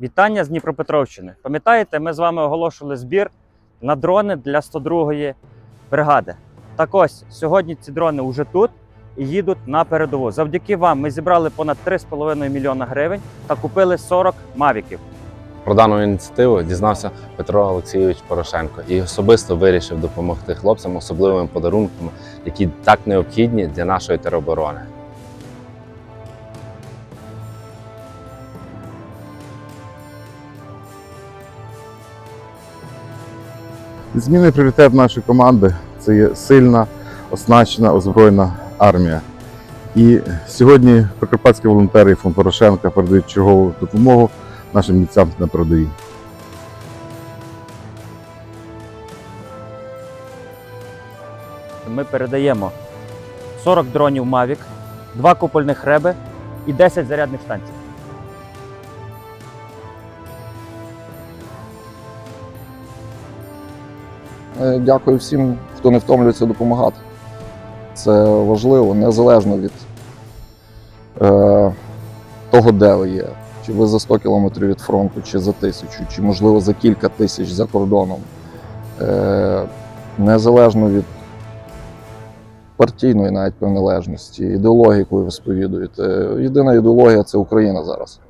Вітання з Дніпропетровщини. Пам'ятаєте, ми з вами оголошували збір на дрони для 102-ї бригади. Так ось сьогодні ці дрони вже тут і їдуть на передову. Завдяки вам ми зібрали понад 3,5 мільйона гривень та купили 40 мавіків. Про дану ініціативу дізнався Петро Олексійович Порошенко і особисто вирішив допомогти хлопцям особливими подарунками, які так необхідні для нашої тероборони. Змінний пріоритет нашої команди це є сильна, оснащена, озброєна армія. І сьогодні прикарпатські волонтери і фонд Порошенка передають чергову допомогу нашим бійцям на передовій. Ми передаємо 40 дронів Mavic, 2 купольних реби і 10 зарядних станцій. Дякую всім, хто не втомлюється допомагати. Це важливо, незалежно від е, того, де ви є. Чи ви за 100 кілометрів від фронту, чи за тисячу, чи можливо за кілька тисяч за кордоном. Е, незалежно від партійної навіть приналежності, ідеології, яку ви сповідуєте. Єдина ідеологія це Україна зараз.